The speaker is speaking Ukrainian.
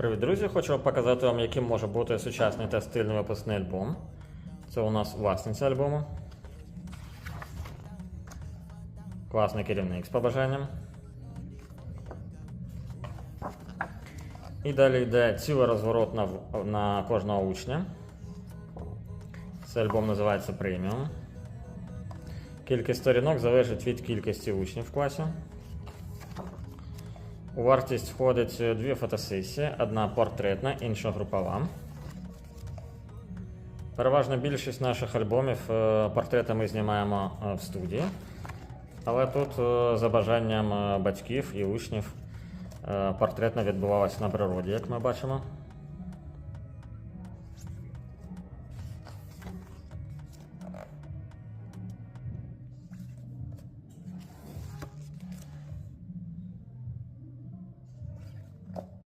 Привіт, друзі! Хочу показати вам, яким може бути сучасний та стильний випускний альбом. Це у нас власниця альбому. Класний керівник з побажанням. І далі йде цілий розворот на, на кожного учня. Цей альбом називається преміум. Кількість сторінок залежить від кількості учнів в класі. У вартість входить е, дві фотосесії: одна портретна, інша групова. Переважна більшість наших альбомів е, портрети ми знімаємо е, в студії. Але тут, за бажанням батьків і учнів, портретна відбувалася на природі, як ми бачимо.